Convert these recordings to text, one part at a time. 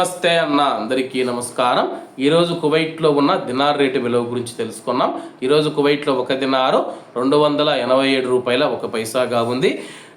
నమస్తే అన్న అందరికీ నమస్కారం. ఈరోజు కువైట్లో ఉన్న దినార్ రేటు విలువ గురించి తెలుసుకున్నాం. ఈరోజు కువైట్లో ఒక దినారు రెండు వందల ఎనభై ఏడు రూపాయల ఒక పైసాగా ఉంది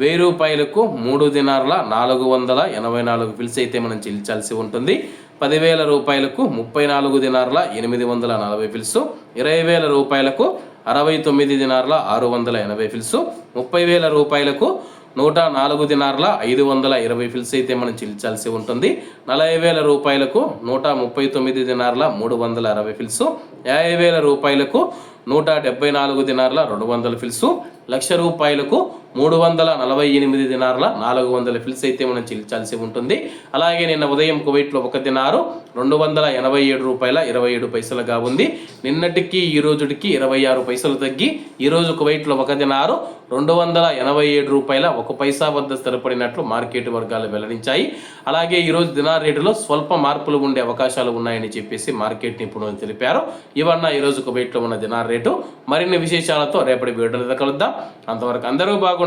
వెయ్యి రూపాయలకు మూడు దినార్ల నాలుగు వందల ఎనభై నాలుగు బిల్స్ అయితే మనం చెల్లించాల్సి ఉంటుంది. పదివేల రూపాయలకు ముప్పై నాలుగు దినార్ల ఎనిమిది వందల నలభై పిల్సు ఇరవై వేల రూపాయలకు అరవై తొమ్మిది దినార్ల ఆరు వందల ఎనభై పిల్సు ముప్పై వేల రూపాయలకు నూట నాలుగు దినార్ల ఐదు వందల ఇరవై ఫిల్స్ అయితే మనం చెల్లించాల్సి ఉంటుంది. నలభై వేల రూపాయలకు నూట ముప్పై తొమ్మిది దినార్ల మూడు వందల అరవై ఫిల్స్. యాభై వేల రూపాయలకు నూట డెబ్బై నాలుగు దినార్ల రెండు వందల ఫిల్సు. లక్ష రూపాయలకు మూడు వందల నలభై ఎనిమిది దినార్ల నాలుగు వందల ఫిల్స్ అయితే మనం చెల్లించాల్సి ఉంటుంది. అలాగే నిన్న ఉదయం కువైట్లో ఒక దినారు రెండు వందల ఎనభై ఏడు రూపాయల ఇరవై ఏడు పైసలుగా ఉంది. నిన్నటికి ఈ రోజుకి ఇరవై ఆరు పైసలు తగ్గి ఈరోజు కువైట్లో ఒక దినారు రెండు వందల ఎనభై ఏడు రూపాయల ఒక పైసా వద్ద స్థిరపడినట్లు మార్కెట్ వర్గాలు వెల్లడించాయి. అలాగే ఈ రోజు దినార్ రేటులో స్వల్ప మార్పులు ఉండే అవకాశాలు ఉన్నాయని చెప్పేసి మార్కెట్ నిపుణులు తెలిపారు. ఇవన్న ఈ కువైట్లో ఉన్న దినార్ రేటు. మరిన్ని విశేషాలతో రేపటి వీడియోలో కలుద్దాం. అంతవరకు అందరూ బాగుండాలి.